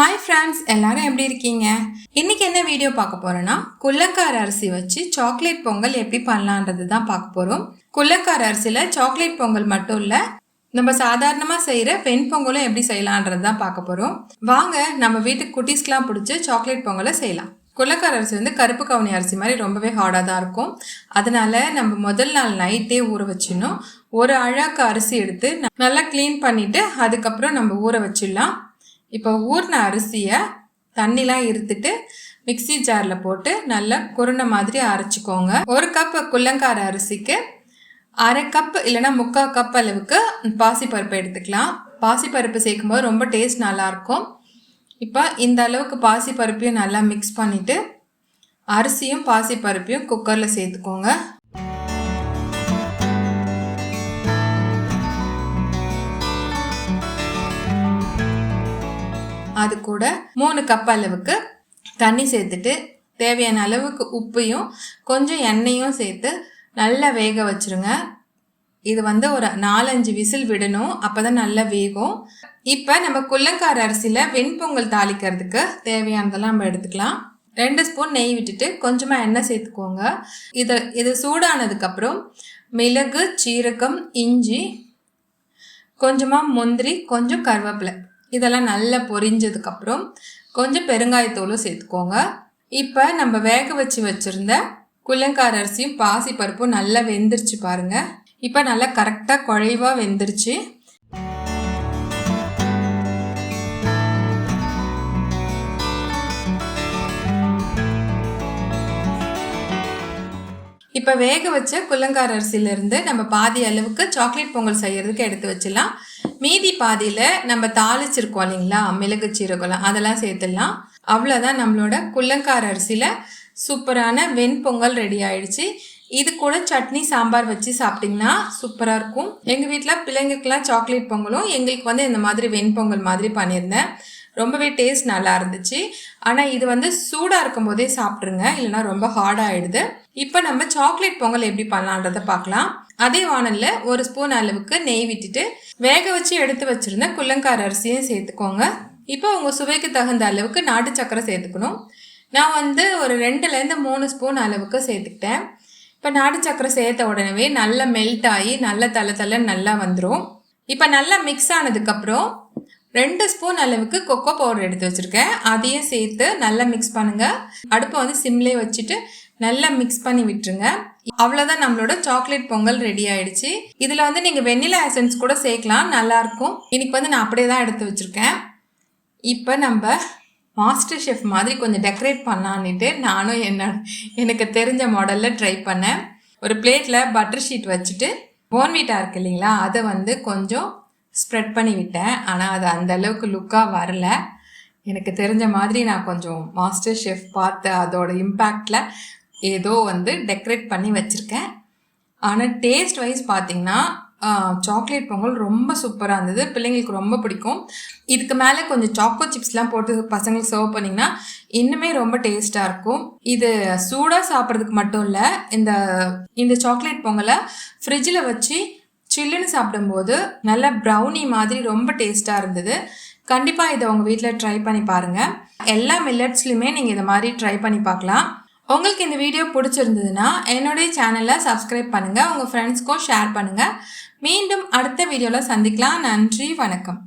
Hi friends எல்லாரும் எப்படி இருக்கீங்க? இன்னைக்கு என்ன வீடியோ பார்க்க போறோம்னா குள்ளக்கார அரிசி வச்சு சாக்லேட் பொங்கல் எப்படி பண்ணலான்றது தான் பார்க்க போறோம். குள்ளக்கார அரிசியில சாக்லேட் பொங்கல் மட்டும் இல்ல நம்ம சாதாரணமாக செய்கிற வெண் பொங்கலும் எப்படி செய்யலான்றது தான் பார்க்க போகிறோம் வாங்க நம்ம வீட்டுக்கு குட்டீஸ்க்கெலாம் பிடிச்சி சாக்லேட் பொங்கலை செய்யலாம். குள்ளக்கார அரிசி வந்து கருப்பு கவுனி அரிசி மாதிரி ரொம்பவே ஹார்டாக தான் இருக்கும். அதனால நம்ம முதல் நாள் நைட்டே ஊற வச்சிடணும். ஒரு அழாக்கு அரிசி எடுத்து நல்லா க்ளீன் பண்ணிவிட்டு அதுக்கப்புறம் நம்ம ஊற வச்சிடலாம். இப்போ ஊறின அரிசியை தண்ணிலாம் இருத்துட்டு மிக்சி ஜாரில் போட்டு நல்லா குருணை மாதிரி அரைச்சிக்கோங்க. ஒரு கப் குள்ளங்கார அரிசிக்கு அரை கப் இல்லைன்னா முக்கால் கப் அளவுக்கு பாசிப்பருப்பு எடுத்துக்கலாம். பாசிப்பருப்பு சேர்க்கும்போது ரொம்ப டேஸ்ட் நல்லாயிருக்கும் இப்போ இந்த அளவுக்கு பாசிப்பருப்பையும் நல்லா மிக்ஸ் பண்ணிவிட்டு அரிசியும் பாசிப்பருப்பையும் குக்கரில் சேர்த்துக்கோங்க. அது கூட மூணு கப் அளவுக்கு தண்ணி சேர்த்துட்டு தேவையான அளவுக்கு உப்பையும் கொஞ்சம் எண்ணெயும் சேர்த்து நல்லா வேக வச்சுருங்க. இது வந்து ஒரு நாலஞ்சு விசில் விடணும் அப்போ தான் நல்லா வேகும். இப்போ நம்ம குள்ளங்கார அரிசியில் வெண்பொங்கல் தாளிக்கிறதுக்கு தேவையானதெல்லாம் நம்ம எடுத்துக்கலாம். ரெண்டு ஸ்பூன் நெய் விட்டுட்டு கொஞ்சமாக எண்ணெய் சேர்த்துக்கோங்க. இதை இது சூடானதுக்கப்புறம் மிளகு சீரகம் இஞ்சி கொஞ்சமாக முந்திரி கொஞ்சம் கருவேப்பிலை. இதெல்லாம் நல்லா பொரிஞ்சதுக்கப்புறம் கொஞ்சம் பெருங்காயத்தூளும் சேர்த்துக்கோங்க. இப்போ நம்ம வேக வச்சு வச்சுருந்த குள்ளங்கார அரிசியும் பாசி பருப்பும் நல்லா வெந்துருச்சு பாருங்கள் இப்போ நல்லா கரெக்டாக குழைவாக வெந்துருச்சு. இப்போ வேக வச்ச குள்ளங்கார அரிசியிலேருந்து நம்ம பாதி அளவுக்கு சாக்லேட் பொங்கல் செய்யறதுக்கு எடுத்து வச்சிடலாம். மீதி பாதியில் நம்ம தாளிச்சிருக்கோம் இல்லைங்களா? மிளகு சீரகம்லாம் அதெல்லாம் சேர்த்துடலாம். அவ்வளோதான் நம்மளோட குள்ளங்கார அரிசியில் சூப்பரான வெண்பொங்கல் ரெடி ஆயிடுச்சு. இது கூட சட்னி சாம்பார் வச்சு சாப்பிட்டிங்கன்னா சூப்பராக இருக்கும். எங்கள் வீட்டில் பிள்ளைங்களுக்குலாம் சாக்லேட் பொங்கலும் எங்களுக்கு வந்து இந்த மாதிரி வெண்பொங்கல் மாதிரி பண்ணியிருந்தேன். ரொம்பவே டேஸ்ட் நல்லா இருந்துச்சு. ஆனால் இது வந்து சூடாக இருக்கும் போதே சாப்பிட்ருங்க இல்லைனா ரொம்ப ஹார்டாகிடுது இப்போ நம்ம சாக்லேட் பொங்கல் எப்படி பண்ணலான்றதை பார்க்கலாம். அதே வானலில் ஒரு ஸ்பூன் அளவுக்கு நெய் விட்டுட்டு வேக வச்சு எடுத்து வச்சுருந்த குள்ளங்கார அரிசியும் சேர்த்துக்கோங்க. இப்போ உங்கள் சுவைக்கு தகுந்த அளவுக்கு நாட்டு சக்கரை சேர்த்துக்கணும். நான் வந்து ஒரு ரெண்டுலேருந்து மூணு ஸ்பூன் அளவுக்கு சேர்த்துக்கிட்டேன். இப்போ நாட்டு சக்கரை சேர்த்த உடனே நல்லா மெல்ட் ஆகி நல்லா தலை தலை நல்லா வந்துடும் இப்போ நல்லா மிக்ஸ் ஆனதுக்கப்புறம் ரெண்டு ஸ்பூன் அளவுக்கு கொக்கோ பவுடர் எடுத்து வச்சுருக்கேன். அதையும் சேர்த்து நல்லா மிக்ஸ் பண்ணுங்கள் அடுப்பை வந்து சிம்லே வச்சுட்டு நல்லா மிக்ஸ் பண்ணி விட்டுருங்க. அவ்வளோதான் நம்மளோட சாக்லேட் பொங்கல் ரெடி ஆயிடுச்சு. இதில் வந்து நீங்கள் வெண்ணிலா எசன்ஸ் கூட சேர்க்கலாம். நல்லாயிருக்கும் இன்னைக்கு வந்து நான் அப்படியே தான் எடுத்து வச்சுருக்கேன். இப்போ நம்ம மாஸ்டர் ஷெஃப் மாதிரி கொஞ்சம் டெக்கரேட் பண்ணான்னுட்டு நானும் என்ன எனக்கு தெரிஞ்ச மாடலில் ட்ரை பண்ணேன். ஒரு பிளேட்டில் பட்டர் ஷீட் வச்சுட்டு போன்வீட்டா இருக்கு இல்லைங்களா? அதை வந்து கொஞ்சம் ஸ்ப்ரெட் பண்ணிவிட்டேன். ஆனால் அது அந்த அளவுக்கு லுக்காக வரல. எனக்கு தெரிஞ்ச மாதிரி நான் கொஞ்சம் மாஸ்டர் ஷெஃப் பார்த்து அதோட இம்பேக்டில் ஏதோ வந்து டெக்கரேட் பண்ணி வச்சுருக்கேன். ஆனால் டேஸ்ட் வைஸ் பார்த்திங்கன்னா சாக்லேட் பொங்கல் ரொம்ப சூப்பராக இருந்தது. பிள்ளைங்களுக்கு ரொம்ப பிடிக்கும். இதுக்கு மேலே கொஞ்சம் சாக்கோ சிப்ஸ்லாம் போட்டு பசங்களுக்கு சர்வ் பண்ணிங்கன்னா இன்னுமே ரொம்ப டேஸ்ட்டாக இருக்கும். இது சூடாக சாப்பிட்றதுக்கு மட்டும் இல்லை இந்த இந்த சாக்லேட் பொங்கலை ஃப்ரிட்ஜில் வச்சு சில்லுன்னு சாப்பிடும்போது நல்ல ப்ரௌனி மாதிரி ரொம்ப டேஸ்ட்டாக இருந்தது. கண்டிப்பாக இதை உங்கள் வீட்டில் ட்ரை பண்ணி பாருங்கள் எல்லா மில்லட்ஸ்லையுமே நீங்கள் இதை மாதிரி ட்ரை பண்ணி பார்க்கலாம். உங்களுக்கு இந்த வீடியோ பிடிச்சிருந்ததுன்னா என்னுடைய சேனலை சப்ஸ்கிரைப் பண்ணுங்கள் உங்கள் ஃப்ரெண்ட்ஸ்க்கும் ஷேர் பண்ணுங்கள் மீண்டும் அடுத்த வீடியோவில் சந்திக்கலாம். நன்றி வணக்கம்.